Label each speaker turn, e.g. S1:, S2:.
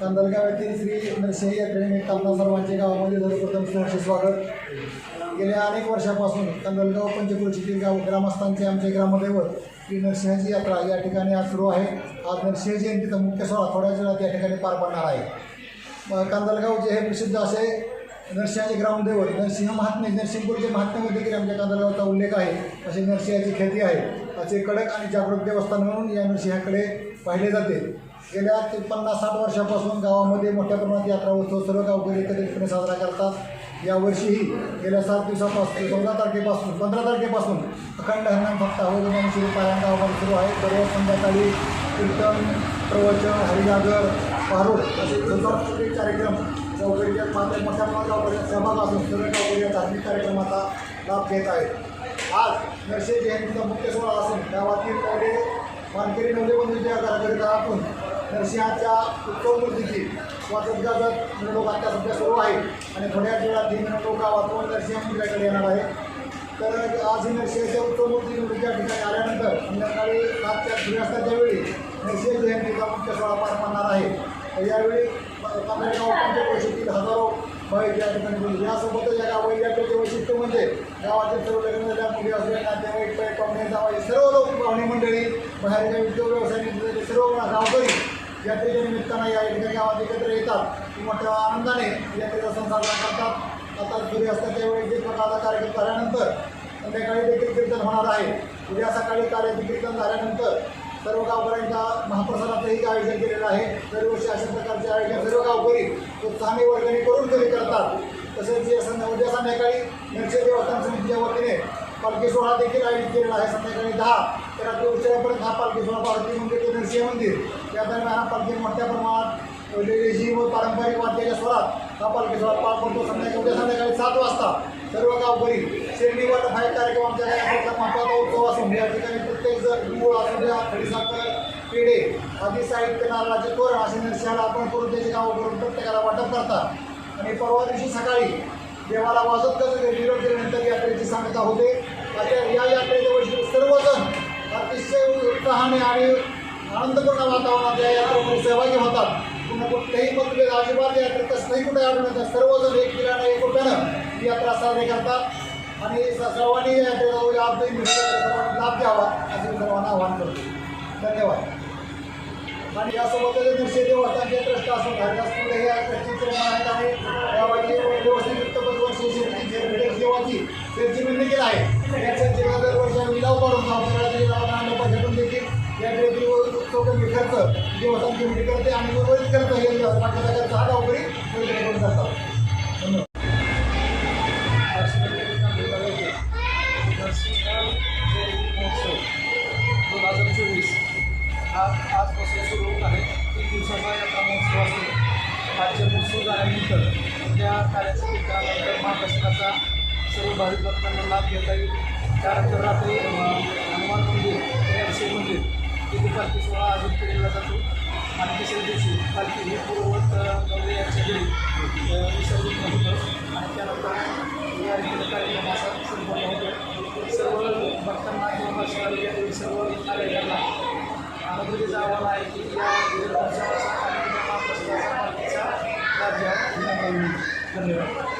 S1: कंदलगाव येथील श्री नरसिंह अकॅडमी आपणा सर्वांचे गावामध्ये सर्वप्रथम सहर्ष स्वागत. गेल्या अनेक वर्षापासून कांदलगाव पंचक्रोशीतील गाव ग्रामस्थांचे आमचे ग्रामदैवत श्री नरसिंहाची यात्रा या ठिकाणी आज सुरू आहे. आज नरसिंह जयंतीचा मुख्य सोहळा थोड्याच वेळात या ठिकाणी पार पडणार आहे. कांदलगावचे हे प्रसिद्ध असे नरसिंहाचे ग्रामदैवत नरसिंह महात्मे नरसिंहपूरचे महात्मे देखील आमच्या कांदलगावचा उल्लेख आहे. अशी नरसिंहाची ख्याती आहे. असे कडक आणि जागृत देवस्थान म्हणून या नरसिंहाकडे पाहिले जाते. गेल्या ते पन्नास साठ वर्षापासून गावामध्ये मोठ्या प्रमाणात यात्रा उत्सव सर्व गावकरी एकत्रितपणे साजरा करतात. यावर्षीही गेल्या सात दिवसापासून चौदा तारखेपासून पंधरा तारखेपासून अखंड हरिनाम फक्त हवं सुरू पारायण गावामध्ये सुरू आहे. दररोज संध्याकाळी कीर्तन प्रवचन हरिजागर पारोड असे सांस्कृतिक कार्यक्रम गावकरीच्या मात्र मोठ्या प्रमाणात गावकऱ्यांचा सहभाग असून सर्व गावकरी या धार्मिक कार्यक्रमाचा लाभ घेत आहेत. आज नरसे जयंतीचा मुख्य सोहळा असून गावातील पौडे वानकरी नवलेबंधूंच्या घराकरिता आपण. नरसिंहाच्या उत्सव मूर्तीची वाचत गाजत मिरवणूक आता सध्या सुरू आहे आणि थोड्याच वेळात ही मिरवणूक वाचवून नरसिंह मंदिराकडे येणार आहे तर आज ही नरसिंहाच्या उत्सव मूर्ती निवडीच्या ठिकाणी आल्यानंतर संध्याकाळी सातच्या सूर्यास्ताच्या वेळी नरसिंह जयंतीचा मुख्य सोहळा पार पडणार आहे. यावेळी पंधरागाव परिषदेतील हजारो भाविक या ठिकाणी यासोबतच या गाव यात्रेचे वैशिष्ट्य म्हणजे गावातील सर्व लग्न झालेल्या मुली असू द्या नातेवाईक पै पाहुणे जावाई सर्व लोक पाहुणे मंडळी बाहेरच्या काही उद्योग व्यवसाय सर्व गावकरी यात्रेच्या निमित्तानं या ठिकाणी गावात एकत्र येतात. ती मोठ्या आनंदाने यात्रेचा सण साजरा करतात. आता सूर्यास्ताच्या वेळी जे प्रकारचा कार्यक्रम झाल्यानंतर संध्याकाळी देखील कीर्तन होणार आहे. उद्या सकाळी कार्य कीर्तन झाल्यानंतर सर्व गावकऱ्यांच्या महाप्रसादाचंही आयोजन केलेलं आहे दरवर्षी अशा प्रकारचे आयोजन सर्व गावकरी उत्साहाने वर्गणी करून तरी करतात. तसेच जे संध्या उद्या संध्याकाळी नरसिंह देवस्थान समितीच्या वतीने पालखी सोहळा देखील आयोजित केलेला आहे. संध्याकाळी दहा ते रात्री उशिरापर्यंत हा पालखी सोहळा पार्वती मंदिर ते नरसिंह मंदिर. या दरम्यान हा पालखी मोठ्या प्रमाणात लेझी व पारंपरिक वाद्याच्या स्वरात हा पालखी पाच पार पडतो संध्याकाळी उद्या संध्याकाळी सात वाजता. सर्व गावकरी शेरणी वाटप हा एक कार्यक्रम आमच्या गावाचा महत्त्वाचा उत्सव असून या ठिकाणी प्रत्येक जण गुळ असू द्या खडीसाखर पेढे आदी साहित्य नारळाचे तोरण असे नरसिंहाला आपण करून त्याची गाव करून प्रत्येकाला वाटप करतात. आणि परवा दिवशी सकाळी देवाला वाजत गजत निरोप केल्यानंतर यात्रेची सांगता होते. आता या यात्रेच्या वर्षी सर्वजण अतिशय उत्साहाने आणि आनंदपूर्ण वातावरणात या होतात कुठलेही मतभेद अजिबात यात्रेत कसलंही कुठे आढळून सर्वजण एक किराणा एक रुपयानं ही यात्रा साजरी करतात. आणि सर्वांनी या यात्रेचा लाभ देईन सर्वांनी लाभ घ्यावा असे मी सर्वांना आवाहन करतो. धन्यवाद. आणि यासोबतच दिवशी देवस्थानचे ट्रस्ट असून हरिदास पुढे या ट्रस्टचे चेअरमन आहेत आणि व्यवस्थित वित्तपत वर्षी देवाची त्यांची विनंती आहे. या चर्चेला दरवर्षी लिलाव काढून ट्रेची उत्सव कमी खर्च देवस्थान कमिटी करते आणि उर्वरित खर्च हे पाठवता खर्च हा गावकरी योजना करून
S2: महोत्सव दोन हजार चोवीस हा आजपासून सुरू होत आहे तीन दिवसाचा यात्रा महोत्सव असतो आजच्या महोत्सव झाल्यानंतर त्या कार्याच्या कीर्तनानंतर महाप्रसादाचा सर्व भाविक भक्तांना लाभ घेता येईल त्यानंतर रात्री हनुमान मंदिर नरसिंह मंदिर तिथे पालखी सोहळा आयोजित केलेला जातो आणि तिसऱ्या दिवशी पालखी ही पूर्ववत गौरी यांच्या घरी अ, विसर्जित होतं आणि त्यानंतर या रीतीने कार्यक्रम असा संपन्न होतो सर्व भक्तांना किंवा दर्शनाला येणारे सर्व नागरिकांना अनुभूतीचा अहवाल आहे की या उत्सवाचा आणि महाप्रसादाचा पालखीचा लाभ घ्यावा धन्यवाद.